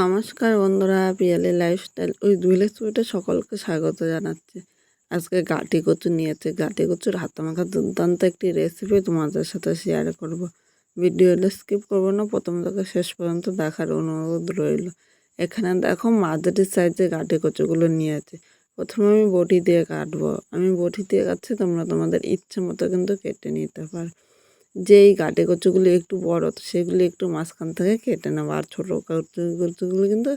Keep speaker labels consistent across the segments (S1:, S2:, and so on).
S1: নমস্কার বন্ধুরা পিয়ালি লাইফস্টাইল ওই দুইলের ছবিটা সকলকে স্বাগত জানাচ্ছি। আজকে গাটি কচু নিয়েছে। গাটি কচুর হাতে মাখা দুর্দান্ত একটি রেসিপি তোমাদের সাথে শেয়ার করব। ভিডিওটা স্কিপ করব না, প্রথম থেকে শেষ পর্যন্ত দেখার অনুরোধ রইল। এখানে দেখো মাঝারি সাইজে গাটি কচুগুলো নিয়েছে। প্রথমে আমি বটি দিয়ে কাটবো। আমি বটি দিয়ে কাটছি, তোমরা তোমাদের ইচ্ছে মতো কিন্তু কেটে নিতে পারো। যেই গাটে কচুগুলি একটু বড়, তো সেগুলি একটু মাঝখান থেকে কেটে নেব আর ছোটো কচু, কচুগুলি কিন্তু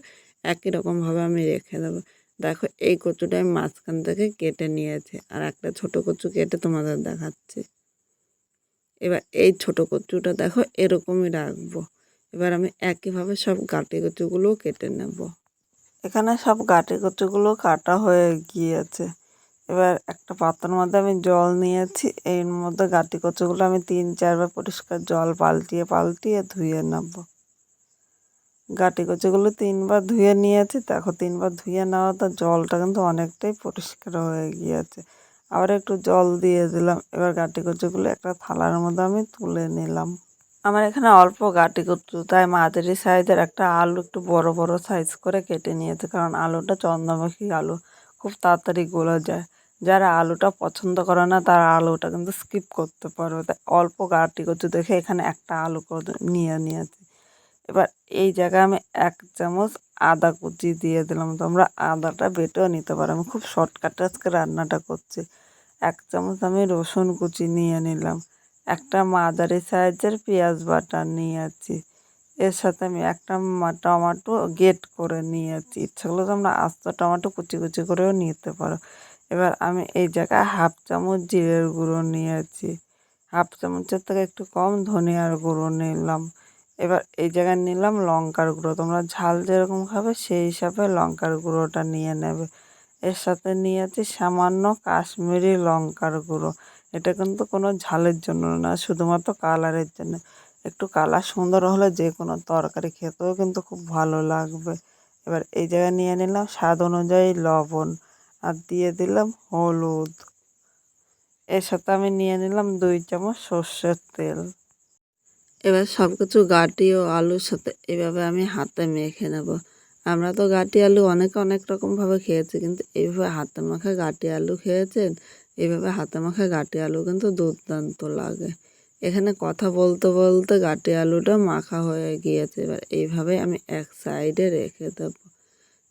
S1: একই রকমভাবে আমি রেখে দেবো। দেখো, এই কচুটা আমি মাঝখান থেকে কেটে নিয়েছি আর একটা ছোট কচু কেটে তোমাদের দেখাচ্ছি। এবার এই ছোট কচুটা দেখো, এরকমই রাখব। এবার আমি একইভাবে সব গাটি কচুগুলোও কেটে নেব। এখানে সব গাটি কচুগুলো কাটা হয়ে গিয়েছে। এবার একটা পাত্রের মধ্যে আমি জল নিয়েছি। এর মধ্যে গাটি কচুগুলো আমি তিন, চারবার পরিষ্কার জল পাল্টিয়ে পাল্টিয়ে ধুয়ে নেব। গাটি কচুগুলো তিনবার ধুয়ে নিয়েছি। দেখো, তিনবার ধুয়ে নেওয়া তো জলটা কিন্তু অনেকটাই পরিষ্কার হয়ে গিয়েছে। আবার একটু জল দিয়ে দিলাম। এবার গাটি কচুগুলো একটা থালার মধ্যে আমি তুলে নিলাম। আমার এখানে অল্প গাটি কচু, তাই মাঝারি সাইজের একটা আলু একটু বড় বড় সাইজ করে কেটে নিয়েছে। কারণ আলুটা চন্দ্রমুখী আলু। খুব তাড়াতাড়ি গলে যায়। যারা আলুটা পছন্দ করে না, তারা আলুটা কিন্তু স্কিপ করতে পারবে। তাই অল্প গাটি কচু দেখে এখানে একটা আলু নিয়ে নিয়েছি। এবার এই জায়গায় আমি এক চামচ আদা কুচি দিয়ে দিলাম। তোমরা আদাটা বেটেও নিতে পারো। আমি খুব শর্টকাটে আজকে রান্নাটা করছি। এক চামচ আমি রসুন কুচি নিয়ে নিলাম। একটা মাদারি সাইজের পেঁয়াজ বাটা নিয়েছি। এর সাথে আমি একটা টমাটো গেট করে নিয়েছি। ইচ্ছা করলে তোমরা আস্ত টমাটো কুচি কুচি করেও নিতে পারো। এবার আমি এই জায়গায় হাফ চামচ জিরের গুঁড়ো নিয়েছি। হাফ চামচের থেকে একটু কম ধনিয়ার গুঁড়ো নিলাম। এবার এই জায়গায় নিলাম লঙ্কার গুঁড়ো। তোমরা ঝাল যেরকম খাবে সেই হিসাবে লঙ্কার গুঁড়োটা নিয়ে নেবে। এর সাথে নিয়েছি সামান্য কাশ্মীরি লঙ্কার গুঁড়ো। এটা কিন্তু কোনো ঝালের জন্য না, শুধুমাত্র কালারের জন্য। একটু কালার সুন্দর হলে যে কোনো তরকারি খেতেও কিন্তু খুব ভালো লাগবে। এবার এই জায়গায় নিয়ে নিলাম স্বাদ অনুযায়ী লবণ আর দিয়ে দিলাম হলুদ। এর সাথে আমি নিয়ে নিলাম দুই চামচ সর্ষের তেল। এবার সব কিছু গাটি ও আলুর সাথে এভাবে আমি হাতে মেখে নেব। আমরা তো গাটি আলু অনেক অনেক রকমভাবে খেয়েছি, কিন্তু এইভাবে হাতে মাখা গাটি আলু খেয়েছেন, এইভাবে হাতে মাখা গাটি আলু কিন্তু দুর্দান্ত লাগে। এখানে কথা বলতে বলতে গাটি আলুটা মাখা হয়ে গিয়েছে। এবার এইভাবে আমি এক সাইডে রেখে দেবো।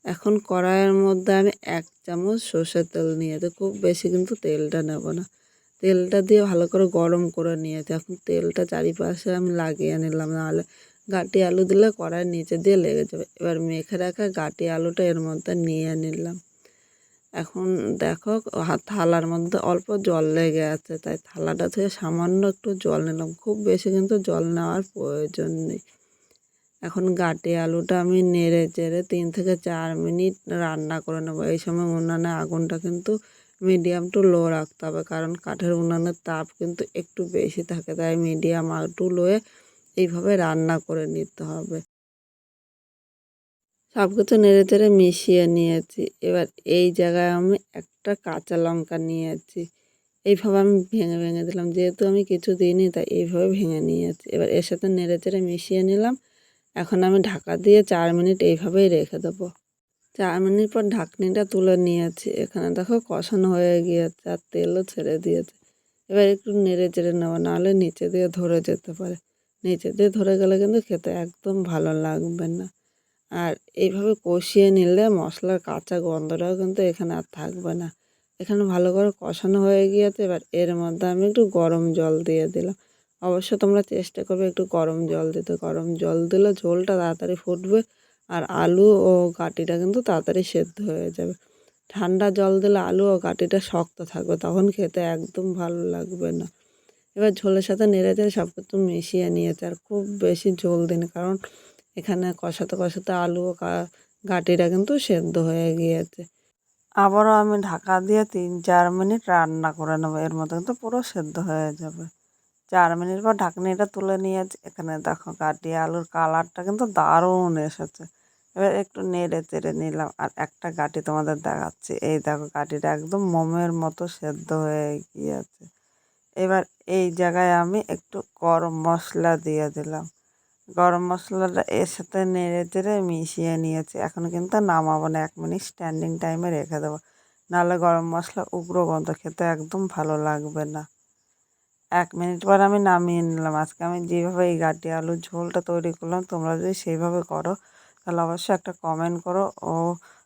S1: এখন কড়াইয়ের মধ্যে আমি এক চামচ সর্ষের তেল নিয়েছি। খুব বেশি কিন্তু তেলটা নেব না। তেলটা দিয়ে ভালো করে গরম করে নিয়েছি। এখন তেলটা চারিপাশে আমি লাগিয়ে নিলাম। নাহলে গাটি আলু দিলে কড়াইয়ের নিচে দিয়ে লেগে যাবে। এবার মেখে রাখা গাটি আলুটা এর মধ্যে নিয়ে নিলাম। এখন দেখো থালার মধ্যে অল্প জল লেগে আছে, তাই থালাটা থেকে সামান্য একটু জল নিলাম। খুব বেশি কিন্তু জল নেওয়ার প্রয়োজন নেই। এখন গাটি আলুটা আমি নেড়ে চেড়ে তিন থেকে চার মিনিট রান্না করে নেব। এই সময় উনানে আগুনটা কিন্তু মিডিয়াম টু লো রাখতে হবে, কারণ কাঠের উনানের তাপ কিন্তু একটু বেশি থাকে, তাই মিডিয়াম টু লোয়ে এইভাবে রান্না করে নিতে হবে। সব কিছু নেড়ে চেড়ে মিশিয়ে নিয়েছি। এবার এই জায়গায় আমি একটা কাঁচা লঙ্কা নিয়েছি। এইভাবে আমি ভেঙে ভেঙে দিলাম। যেহেতু আমি কিছু দিইনি, তাই এইভাবে ভেঙে নিয়েছি। এবার এর সাথে নেড়ে চেড়ে মিশিয়ে নিলাম। এখন আমি ঢাকা দিয়ে চার মিনিট এইভাবেই রেখে দেবো। চার মিনিট পর ঢাকনিটা তুলে নিয়েছি। এখানে দেখো কষানো হয়ে গিয়েছে আর তেলও ছেড়ে দিয়েছে। এবার একটু নেড়ে চেড়ে নেব, নাহলে নিচে দিয়ে ধরে যেতে পারে। নিচে দিয়ে ধরে গেলে কিন্তু খেতে একদম ভালো লাগবে না। আর এইভাবে কষিয়ে নিলে মশলার কাঁচা গন্ধটাও কিন্তু এখানে আর থাকবে না। এখানে ভালো করে কষানো হয়ে গিয়েছে, এবার এর মধ্যে আমি একটু গরম জল দিয়ে দিলাম। অবশ্য তোমরা চেষ্টা করবে একটু গরম জল দিতে। গরম জল দিলে ঝোলটা তাড়াতাড়ি ফুটবে আর আলু ও গাটিটা কিন্তু তাড়াতাড়ি সেদ্ধ হয়ে যাবে। ঠান্ডা জল দিলে আলু ও গাটিটা শক্ত থাকবে, তখন খেতে একদম ভালো লাগবে না। এবার ঝোলের সাথে নেড়ে চেড়ে সব কিছু মিশিয়ে নিয়েছে, আর খুব বেশি ঝোল দিন কারণ এখানে কষাতে কষাতে আলু ও গাটিটা কিন্তু সেদ্ধ হয়ে গিয়েছে। আবারও আমি ঢাকা দিয়ে তিন, চার মিনিট রান্না করে নেব। এর মধ্যে কিন্তু পুরো সেদ্ধ হয়ে যাবে। চার মিনিট পর ঢাকনিটা তুলে নিয়েছি। এখানে দেখো গাটি আলুর কালারটা কিন্তু দারুণ এসেছে। এবার একটু নেড়ে চেড়ে নিলাম। আর একটা গাটি তোমাদের দেখাচ্ছি। এই দেখো গাটিটা একদম মোমের মতো সেদ্ধ হয়ে গিয়েছে। এবার এই জায়গায় আমি একটু গরম মশলা দিয়ে দিলাম। গরম মশলাটা এর সাথে নেড়ে চেড়ে মিশিয়ে নিয়েছি। এখন কিন্তু নামাবো না, এক মিনিট স্ট্যান্ডিং টাইমে রেখে দেবো। নাহলে গরম মশলা উগ্র গন্ধ খেতে একদম ভালো লাগবে না। এক মিনিট পর আমি নামিয়ে নিলাম। আজকে আমি যেভাবে এই গাটি আলুর ঝোলটা তৈরি করলাম, তোমরা যদি সেইভাবে করো, তাহলে অবশ্যই একটা কমেন্ট করো ও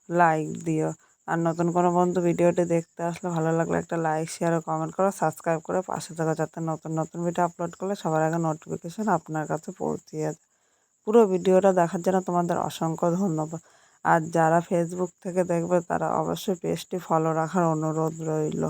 S1: লাইক দিও। আর নতুন কোনো বন্ধু ভিডিওটি দেখতে আসলে ভালো লাগলে একটা লাইক শেয়ার ও কমেন্ট করো সাবস্ক্রাইব করে পাশে থাকা যাতে নতুন নতুন ভিডিও আপলোড করলে সবার আগে নোটিফিকেশান আপনার কাছে পৌঁছে যায়। পুরো ভিডিওটা দেখার জন্য তোমাদের অসংখ্য ধন্যবাদ। আর যারা ফেসবুক থেকে দেখবে তারা অবশ্যই পেজটি ফলো রাখার অনুরোধ রইল।